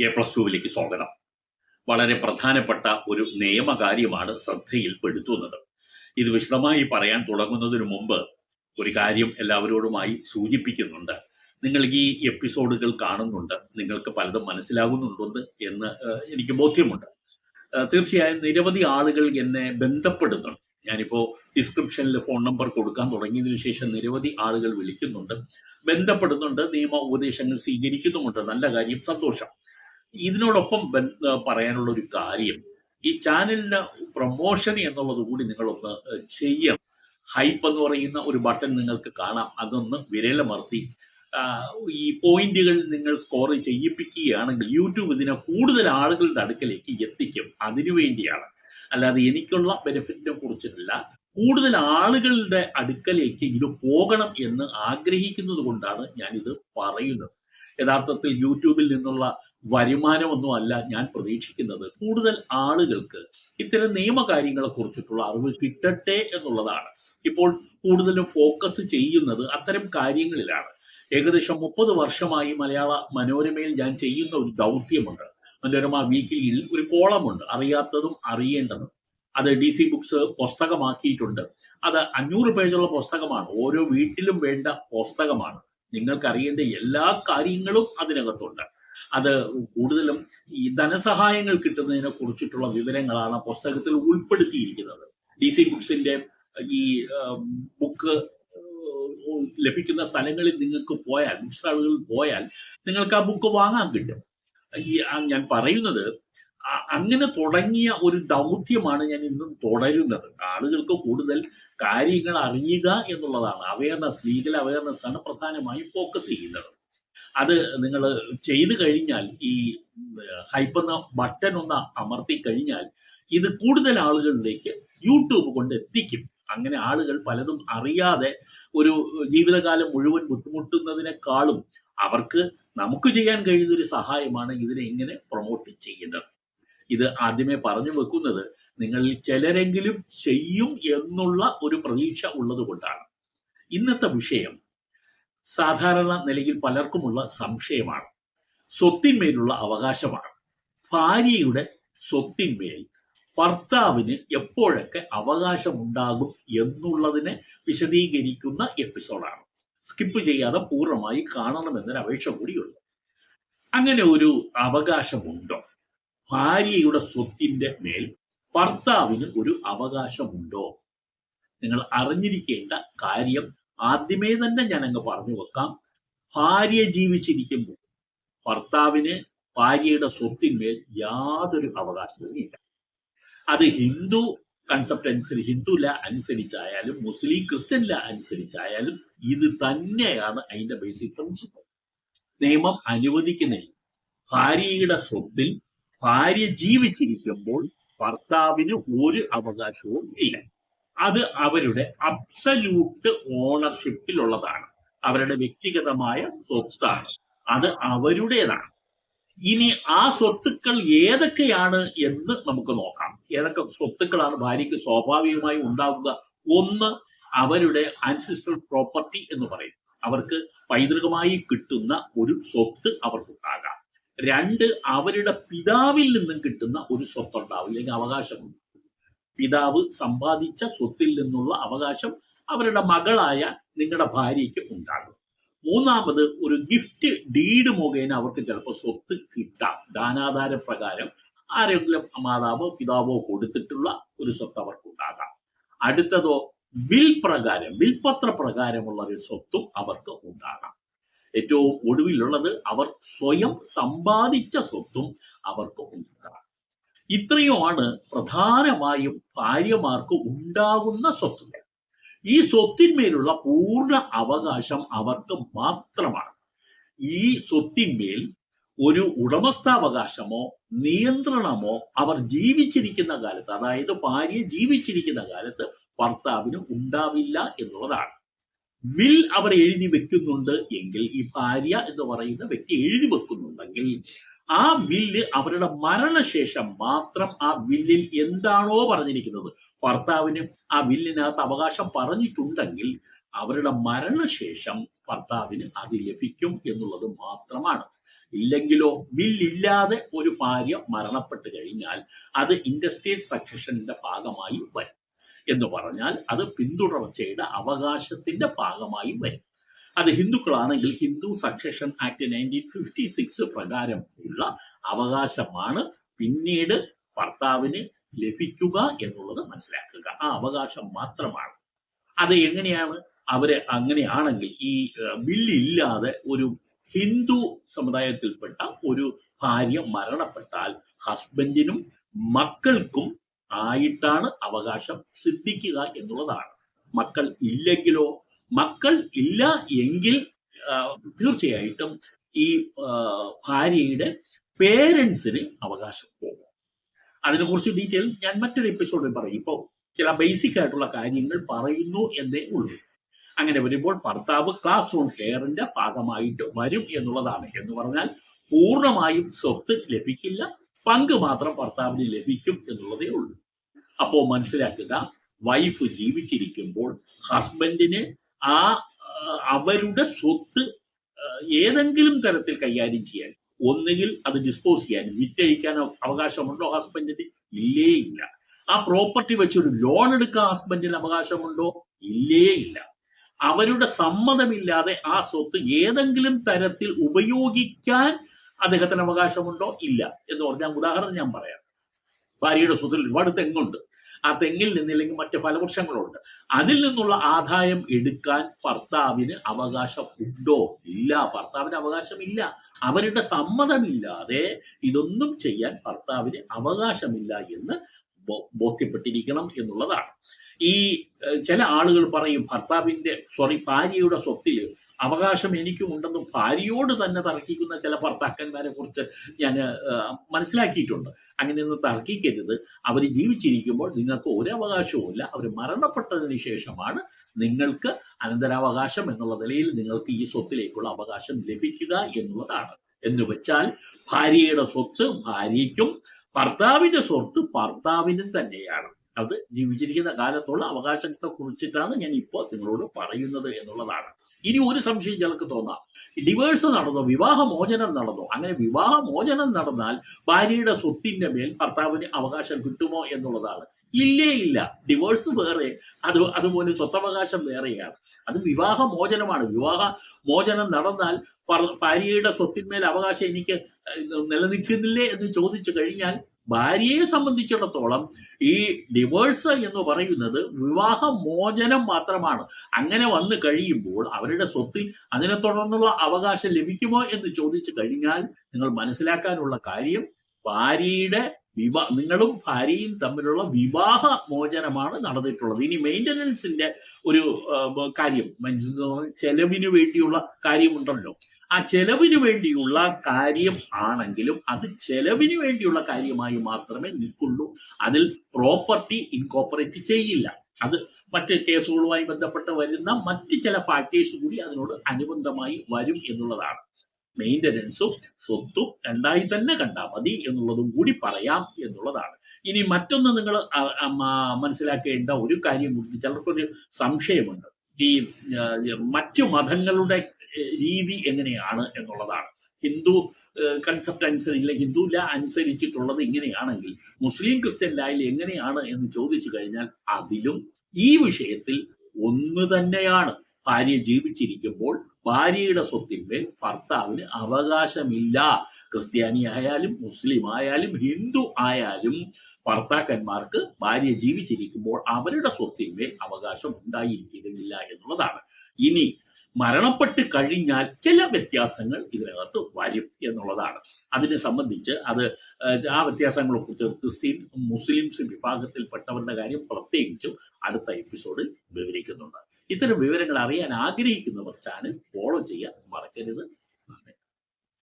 A plus ടുവിലേക്ക് സ്വാഗതം. വളരെ പ്രധാനപ്പെട്ട ഒരു നിയമകാര്യമാണ് ശ്രദ്ധയിൽപ്പെടുത്തുന്നത് ഇത് വിശദമായി പറയാൻ തുടങ്ങുന്നതിന് മുമ്പ് ഒരു കാര്യം എല്ലാവരോടുമായി സൂചിപ്പിക്കുന്നുണ്ട്. നിങ്ങൾ ഈ എപ്പിസോഡുകൾ കാണുന്നുണ്ട്. നിങ്ങൾക്ക് പലതും മനസ്സിലാകുന്നുണ്ടെന്ന് എന്ന് എനിക്ക് ബോധ്യമുണ്ട്. തീർച്ചയായും നിരവധി ആളുകൾ എന്നെ ബന്ധപ്പെടുന്നുണ്ട്. ഞാനിപ്പോൾ ഡിസ്ക്രിപ്ഷനിൽ ഫോൺ നമ്പർ കൊടുക്കാൻ തുടങ്ങിയതിനു ശേഷം നിരവധി ആളുകൾ വിളിക്കുന്നുണ്ട്. ബന്ധപ്പെടുന്നുണ്ട് നിയമ ഉപദേശങ്ങൾ സ്വീകരിക്കുന്നുമുണ്ട്. നല്ല കാര്യം സന്തോഷം. ഇതിനോടൊപ്പം പറയാനുള്ള ഒരു കാര്യം. ഈ ചാനലിന് പ്രൊമോഷൻ എന്നുള്ളത് കൂടി നിങ്ങളൊന്ന് ചെയ്യാം ഹൈപ്പ് എന്ന് പറയുന്ന ഒരു ബട്ടൺ നിങ്ങൾക്ക് കാണാം. അതൊന്ന് വിരലമർത്തി. ഈ പോയിന്റുകൾ നിങ്ങൾ സ്കോർ ചെയ്യിപ്പിക്കുകയാണെങ്കിൽ യൂട്യൂബ് ഇതിനെ കൂടുതൽ ആളുകളുടെ അടുക്കലേക്ക് എത്തിക്കും. അതിനുവേണ്ടിയാണ് അല്ലാതെ എനിക്കുള്ള ബെനിഫിറ്റിനെ കുറിച്ചിട്ടല്ല കൂടുതൽ ആളുകളുടെ അടുക്കലേക്ക് ഇത് പോകണം എന്ന് ആഗ്രഹിക്കുന്നത് കൊണ്ടാണ് ഞാനിത് പറയുന്നത്. യഥാർത്ഥത്തിൽ യൂട്യൂബിൽ നിന്നുള്ള വരുമാനമൊന്നും അല്ല ഞാൻ പ്രതീക്ഷിക്കുന്നത്. കൂടുതൽ ആളുകൾക്ക് ഇത്തരം നിയമകാര്യങ്ങളെ കുറിച്ചിട്ടുള്ള അറിവ് കിട്ടട്ടെ എന്നുള്ളതാണ്. ഇപ്പോൾ കൂടുതലും ഫോക്കസ് ചെയ്യുന്നത് അത്തരം കാര്യങ്ങളിലാണ്. ഏകദേശം മുപ്പത് വർഷമായി മലയാള മനോരമയിൽ ഞാൻ ചെയ്യുന്ന ഒരു ദൗത്യമുണ്ട്. മനോരമ വീക്കിലിയിൽ ഒരു കോളമുണ്ട്. അറിയാത്തതും അറിയേണ്ടതും. അത് ഡി സി ബുക്സ് പുസ്തകമാക്കിയിട്ടുണ്ട്. അത് അഞ്ഞൂറ് പേജുള്ള പുസ്തകമാണ്. ഓരോ വീട്ടിലും വേണ്ട പുസ്തകമാണ്. നിങ്ങൾക്ക് അറിയേണ്ട എല്ലാ കാര്യങ്ങളും അതിനകത്തുണ്ട്. അത് കൂടുതലും ഈ ധനസഹായങ്ങൾ കിട്ടുന്നതിനെ കുറിച്ചിട്ടുള്ള വിവരങ്ങളാണ് പുസ്തകത്തിൽ ഉൾപ്പെടുത്തിയിരിക്കുന്നത്. ഡി സി ബുക്സിന്റെ ഈ ബുക്ക് ലഭിക്കുന്ന സ്ഥലങ്ങളിൽ നിങ്ങൾക്ക് പോയാൽ ബുക്ക് സ്റ്റാളുകളിൽ പോയാൽ നിങ്ങൾക്ക് ആ ബുക്ക് വാങ്ങാൻ കിട്ടും. ഈ ഞാൻ പറയുന്നത് അങ്ങനെ തുടങ്ങിയ ഒരു ദൗത്യമാണ് ഞാൻ ഇന്നും തുടരുന്നത്. ആളുകൾക്ക് കൂടുതൽ കാര്യങ്ങൾ അറിയുക എന്നുള്ളതാണ്. അവയർനെസ് ലീഗൽ അവയർനെസ് ആണ് പ്രധാനമായും ഫോക്കസ് ചെയ്യുന്നത്. അത് നിങ്ങൾ ചെയ്തു കഴിഞ്ഞാൽ ഈ ഹൈപ്പെന്ന ബട്ടൺ ഒന്ന് അമർത്തി കഴിഞ്ഞാൽ ഇത് കൂടുതൽ ആളുകളിലേക്ക് യൂട്യൂബ് കൊണ്ട് എത്തിക്കും. അങ്ങനെ ആളുകൾ പലതും അറിയാതെ ഒരു ജീവിതകാലം മുഴുവൻ ബുദ്ധിമുട്ടുന്നതിനേക്കാളും അവർക്ക് നമുക്ക് ചെയ്യാൻ കഴിയുന്ന ഒരു സഹായമാണ് ഇതിനെ ഇങ്ങനെ പ്രൊമോട്ട് ചെയ്യുന്നത്. ഇത് ആദ്യമേ പറഞ്ഞു വെക്കുന്നത് നിങ്ങളിൽ ചിലരെങ്കിലും ചെയ്യും എന്നുള്ള ഒരു പ്രതീക്ഷ ഉള്ളത് കൊണ്ടാണ് ഇന്നത്തെ വിഷയം സാധാരണ നിലയിൽ പലർക്കുമുള്ള സംശയമാണ്. സ്വത്തിന്മേലുള്ള അവകാശമാണ്. ഭാര്യയുടെ സ്വത്തിന്മേൽ ഭർത്താവിന് എപ്പോഴൊക്കെ അവകാശമുണ്ടാകും എന്നുള്ളതിനെ വിശദീകരിക്കുന്ന എപ്പിസോഡാണ്. സ്കിപ്പ് ചെയ്യാതെ പൂർണമായി കാണണമെന്നൊരു അപേക്ഷ കൂടിയുണ്ട്. അങ്ങനെ ഒരു അവകാശമുണ്ടോ? ഭാര്യയുടെ സ്വത്തിന്റെ മേൽ ഭർത്താവിന് ഒരു അവകാശമുണ്ടോ? നിങ്ങൾ അറിഞ്ഞിരിക്കേണ്ട കാര്യം ആദ്യമേ തന്നെ ഞാൻ അങ്ങ് പറഞ്ഞു വെക്കാം. ഭാര്യ ജീവിച്ചിരിക്കുമ്പോൾ ഭർത്താവിന് ഭാര്യയുടെ സ്വത്തിന്മേൽ യാതൊരു അവകാശവും ഇല്ല. അത് ഹിന്ദു കൺസെപ്റ്റ് അനുസരിച്ച് ഹിന്ദു ല അനുസരിച്ചായാലും മുസ്ലിം ക്രിസ്ത്യൻ ല അനുസരിച്ചായാലും ഇത് തന്നെയാണ് അതിന്റെ ബേസിക് പ്രിൻസിപ്പൾ നിയമം അനുവദിക്കുന്നില്ല. ഭാര്യയുടെ സ്വത്തിൽ ഭാര്യ ജീവിച്ചിരിക്കുമ്പോൾ ഭർത്താവിന് ഒരു അവകാശവും ഇല്ല. അത് അവരുടെ അബ്സല്യൂട്ട് ഓണർഷിപ്പിലുള്ളതാണ് അവരുടെ വ്യക്തിഗതമായ സ്വത്താണ്. അത് അവരുടേതാണ്. ഇനി ആ സ്വത്തുക്കൾ ഏതൊക്കെയാണ് എന്ന് നമുക്ക് നോക്കാം. ഏതൊക്കെ സ്വത്തുക്കളാണ് ഭാര്യയ്ക്ക് സ്വാഭാവികമായി ഉണ്ടാവുക? ഒന്ന് അവരുടെ ആൻസിസ്റ്റർ പ്രോപ്പർട്ടി എന്ന് പറയും. അവർക്ക് പൈതൃകമായി കിട്ടുന്ന ഒരു സ്വത്ത് അവർക്കുണ്ടാകാം. രണ്ട് അവരുടെ പിതാവിൽ നിന്നും കിട്ടുന്ന ഒരു സ്വത്തുണ്ടാവും. അല്ലെങ്കിൽ അവകാശമുണ്ട്. പിതാവ് സമ്പാദിച്ച സ്വത്തിൽ നിന്നുള്ള അവകാശം അവരുടെ മകളായ നിങ്ങളുടെ ഭാര്യയ്ക്ക് ഉണ്ടാകും. മൂന്നാമത് ഒരു ഗിഫ്റ്റ് ഡീഡ് മുഖേന അവർക്ക് ചിലപ്പോൾ സ്വത്ത് കിട്ടാം. ദാനാധാര പ്രകാരം ആരെങ്കിലും മാതാവോ പിതാവോ കൊടുത്തിട്ടുള്ള ഒരു സ്വത്ത് അവർക്കുണ്ടാകാം അടുത്തതോ വിൽ പ്രകാരം വിൽപത്ര പ്രകാരമുള്ള ഒരു സ്വത്തും അവർക്ക് ഉണ്ടാകാം. ഏറ്റവും ഒടുവിലുള്ളത് അവർ സ്വയം സമ്പാദിച്ച സ്വത്തും അവർക്ക് ഉണ്ടാകാം. ഇത്രയുമാണ് പ്രധാനമായും ഭാര്യമാർക്ക് ഉണ്ടാകുന്ന സ്വത്തുകൾ ഈ സ്വത്തിന്മേലുള്ള പൂർണ അവകാശം അവർക്ക് മാത്രമാണ്. ഈ സ്വത്തിന്മേൽ ഒരു ഉടമസ്ഥാവകാശമോ നിയന്ത്രണമോ അവർ ജീവിച്ചിരിക്കുന്ന കാലത്ത് അതായത് ഭാര്യ ജീവിച്ചിരിക്കുന്ന കാലത്ത് ഭർത്താവിന് ഉണ്ടാവില്ല എന്നുള്ളതാണ്. വിൽ അവർ എഴുതി വെക്കുന്നുണ്ട് എങ്കിൽ ഈ ഭാര്യ എന്ന് പറയുന്ന വ്യക്തി എഴുതി വെക്കുന്നുണ്ടെങ്കിൽ ആ വില്ല് അവരുടെ മരണശേഷം മാത്രം ആ വില്ലിൽ എന്താണോ പറഞ്ഞിരിക്കുന്നത്. ഭർത്താവിന് ആ വില്ലിനകത്ത് അവകാശം പറഞ്ഞിട്ടുണ്ടെങ്കിൽ അവരുടെ മരണശേഷം ഭർത്താവിന് അത് ലഭിക്കും എന്നുള്ളത് മാത്രമാണ്. ഇല്ലെങ്കിലോ വില്ലില്ലാതെ ഒരു ഭാര്യ മരണപ്പെട്ട് കഴിഞ്ഞാൽ അത് ഇൻഡസ്ട്രിയൽ സക്സഷന്റെ ഭാഗമായി വരും. എന്ന് പറഞ്ഞാൽ അത് പിന്തുടർച്ചയുടെ അവകാശത്തിന്റെ ഭാഗമായി വരും. അത് ഹിന്ദുക്കളാണെങ്കിൽ Hindu succession act nineteen fifty six പ്രകാരം ഉള്ള അവകാശമാണ് പിന്നീട് ഭർത്താവിന് ലഭിക്കുക എന്നുള്ളത് മനസ്സിലാക്കുക. ആ അവകാശം മാത്രമാണ്. അത് എങ്ങനെയാണ്? അവർ അങ്ങനെയാണെങ്കിൽ ഈ ബില്ലില്ലാതെ ഒരു ഹിന്ദു സമുദായത്തിൽപ്പെട്ട ഒരു ഭാര്യ മരണപ്പെട്ടാൽ ഹസ്ബൻഡിനും മക്കൾക്കും ആയിട്ടാണ് അവകാശം സിദ്ധിക്കുക എന്നുള്ളതാണ്. മക്കൾ ഇല്ലെങ്കിലോ മക്കൾ ഇല്ല എങ്കിൽ തീർച്ചയായിട്ടും ഈ ഭാര്യയുടെ പേരൻസിന് അവകാശം പോകും. അതിനെക്കുറിച്ച് ഡീറ്റെയിൽ ഞാൻ മറ്റൊരു എപ്പിസോഡിൽ പറയും. ഇപ്പോൾ ചില ബേസിക് ആയിട്ടുള്ള കാര്യങ്ങൾ പറയുന്നു എന്നേ ഉള്ളൂ. അങ്ങനെ വരുമ്പോൾ ഭർത്താവ് ക്ലാസ് റൂം കെയറിന്റെ ഭാഗമായിട്ട് വരും എന്നുള്ളതാണ്. എന്ന് പറഞ്ഞാൽ പൂർണമായും സ്വത്ത് ലഭിക്കില്ല. പങ്ക് മാത്രം ഭർത്താവിന് ലഭിക്കും എന്നുള്ളതേ ഉള്ളൂ. അപ്പോൾ മനസ്സിലാക്കുക വൈഫ് ജീവിച്ചിരിക്കുമ്പോൾ ഹസ്ബൻഡിന് ആ അവരുടെ സ്വത്ത് ഏതെങ്കിലും തരത്തിൽ കൈകാര്യം ചെയ്യാൻ ഒന്നുകിൽ അത് ഡിസ്പോസ് ചെയ്യാൻ വിറ്റഴിക്കാനോ അവകാശമുണ്ടോ ഹസ്ബൻഡിന് ഇല്ലേ ഇല്ല ആ പ്രോപ്പർട്ടി വെച്ചൊരു ലോൺ എടുക്കാൻ ഹസ്ബൻഡിന് അവകാശമുണ്ടോ? ഇല്ലേ ഇല്ല അവരുടെ സമ്മതമില്ലാതെ ആ സ്വത്ത് ഏതെങ്കിലും തരത്തിൽ ഉപയോഗിക്കാൻ അദ്ദേഹത്തിന് അവകാശമുണ്ടോ? ഇല്ല. എന്ന് പറഞ്ഞാൽ ഉദാഹരണം ഞാൻ പറയാം. ഭാര്യയുടെ സ്വത്തിൽ ഒരുപാട് തെങ്ങുണ്ട്. ആ തെങ്ങിൽ നിന്നില്ലെങ്കിൽ മറ്റ് ഫലവൃക്ഷങ്ങളുണ്ട് അതിൽ നിന്നുള്ള ആദായം എടുക്കാൻ ഭർത്താവിന് അവകാശം ഉണ്ടോ ഇല്ല. ഭർത്താവിന് അവകാശമില്ല. അവരുടെ സമ്മതമില്ലാതെ ഇതൊന്നും ചെയ്യാൻ ഭർത്താവിന് അവകാശമില്ല എന്ന് ബോധ്യപ്പെട്ടിരിക്കണം എന്നുള്ളതാണ്. ഈ ചില ആളുകൾ പറയും ഭർത്താവിന്റെ സോറി ഭാര്യയുടെ സ്വത്തിൽ അവകാശം എനിക്കും ഉണ്ടെന്ന് ഭാര്യയോട് തന്നെ തർക്കിക്കുന്ന ചില ഭർത്താക്കന്മാരെ കുറിച്ച് ഞാൻ മനസ്സിലാക്കിയിട്ടുണ്ട്. അങ്ങനെ ഒന്ന് തർക്കിക്കരുത്. അവർ ജീവിച്ചിരിക്കുമ്പോൾ നിങ്ങൾക്ക് ഒരു അവകാശവുമില്ല അവർ മരണപ്പെട്ടതിന് ശേഷമാണ് നിങ്ങൾക്ക് അനന്തരാവകാശം എന്നുള്ള നിലയിൽ നിങ്ങൾക്ക് ഈ സ്വത്തിലേക്കുള്ള അവകാശം ലഭിക്കുക എന്നുള്ളതാണ്. എന്ന് വെച്ചാൽ ഭാര്യയുടെ സ്വത്ത് ഭാര്യയ്ക്കും ഭർത്താവിന്റെ സ്വത്ത് ഭർത്താവിനും തന്നെയാണ്. അത് ജീവിച്ചിരിക്കുന്ന കാലത്തുള്ള അവകാശത്തെ കുറിച്ചിട്ടാണ് ഞാൻ ഇപ്പോൾ നിങ്ങളോട് പറയുന്നത് എന്നുള്ളതാണ്. ഇനി ഒരു സംശയം ചിലക്ക് തോന്നാം. ഡിവേഴ്സ് നടന്നോ വിവാഹമോചനം നടന്നോ അങ്ങനെ വിവാഹമോചനം നടന്നാൽ ഭാര്യയുടെ സ്വത്തിന്റെ മേൽ ഭർത്താവിന് അവകാശം കിട്ടുമോ എന്നുള്ളതാണ്. ഇല്ലേ ഇല്ല. ഡിവോഴ്സ് വേറെ അത് അതുപോലെ സ്വത്തവകാശം വേറെയാണ്. അത് വിവാഹമോചനമാണ്. വിവാഹ മോചനം നടന്നാൽ ഭാര്യയുടെ സ്വത്തിന്മേൽ അവകാശം എനിക്ക് നിലനിൽക്കുന്നില്ലേ എന്ന് ചോദിച്ചു കഴിഞ്ഞാൽ ഭാര്യയെ സംബന്ധിച്ചിടത്തോളം ഈ ഡിവേഴ്സ് എന്ന് പറയുന്നത് വിവാഹ മോചനം മാത്രമാണ്. അങ്ങനെ വന്നു കഴിയുമ്പോൾ അവരുടെ സ്വത്തിൽ അതിനെ തുടർന്നുള്ള അവകാശം ലഭിക്കുമോ എന്ന് ചോദിച്ചു കഴിഞ്ഞാൽ നിങ്ങൾ മനസ്സിലാക്കാനുള്ള കാര്യം ഭാര്യയുടെ വിവാ നിങ്ങളും ഭാര്യയും തമ്മിലുള്ള വിവാഹ മോചനമാണ് നടന്നിട്ടുള്ളത്. ഇനി മെയിന്റനൻസിന്റെ ഒരു കാര്യം ചെലവിന് വേണ്ടിയുള്ള കാര്യമുണ്ടല്ലോ. ആ ചെലവിന് വേണ്ടിയുള്ള കാര്യം ആണെങ്കിലും അത് ചെലവിന് വേണ്ടിയുള്ള കാര്യമായി മാത്രമേ നിൽക്കുള്ളൂ. അതിൽ പ്രോപ്പർട്ടി ഇൻകോപ്പറേറ്റ് ചെയ്യില്ല. അത് മറ്റ് കേസുകളുമായി ബന്ധപ്പെട്ട് വരുന്ന മറ്റ് ചില ഫാക്ടേഴ്സ് കൂടി അതിനോട് അനുബന്ധമായി വരും എന്നുള്ളതാണ്. മെയിന്റനൻസും സ്വത്തും രണ്ടായി തന്നെ കണ്ടാൽ മതി എന്നുള്ളതും കൂടി പറയാം എന്നുള്ളതാണ്. ഇനി മറ്റൊന്ന് നിങ്ങൾ മനസ്സിലാക്കേണ്ട ഒരു കാര്യം കൂടി ചിലർക്കൊരു സംശയമുണ്ട്. ഈ മറ്റു മതങ്ങളുടെ രീതി എങ്ങനെയാണ് എന്നുള്ളതാണ്. ഹിന്ദു കൺസെപ്റ്റ് അനുസരിച്ച് ഹിന്ദു ലാ അനുസരിച്ചിട്ടുള്ളത് ഇങ്ങനെയാണെങ്കിൽ മുസ്ലിം ക്രിസ്ത്യൻ ലായിൽ എങ്ങനെയാണ് എന്ന് ചോദിച്ചു കഴിഞ്ഞാൽ അതിലും ഈ വിഷയത്തിൽ ഒന്ന് തന്നെയാണ്. ഭാര്യ ജീവിച്ചിരിക്കുമ്പോൾ ഭാര്യയുടെ സ്വത്തിന്മേൽ ഭർത്താവിന് അവകാശമില്ല. ക്രിസ്ത്യാനി ആയാലും മുസ്ലിം ആയാലും ഹിന്ദു ആയാലും ഭർത്താക്കന്മാർക്ക് ഭാര്യ ജീവിച്ചിരിക്കുമ്പോൾ അവരുടെ സ്വത്തിന്മേൽ അവകാശം ഉണ്ടായിരിക്കുന്നില്ല എന്നുള്ളതാണ്. ഇനി മരണപ്പെട്ട് കഴിഞ്ഞാൽ ചില വ്യത്യാസങ്ങൾ ഇതിനകത്ത് വരും എന്നുള്ളതാണ്. അതിനെ സംബന്ധിച്ച് അത് ആ വ്യത്യാസങ്ങളെ കുറിച്ച് ക്രിസ്ത്യൻ മുസ്ലിംസ് വിഭാഗത്തിൽപ്പെട്ടവരുടെ കാര്യം പ്രത്യേകിച്ചും അടുത്ത എപ്പിസോഡിൽ വിവരിക്കുന്നുണ്ട്. ഇത്തരം വിവരങ്ങൾ അറിയാൻ ആഗ്രഹിക്കുന്നവർ ചാനൽ ഫോളോ ചെയ്യാൻ മറക്കരുത്.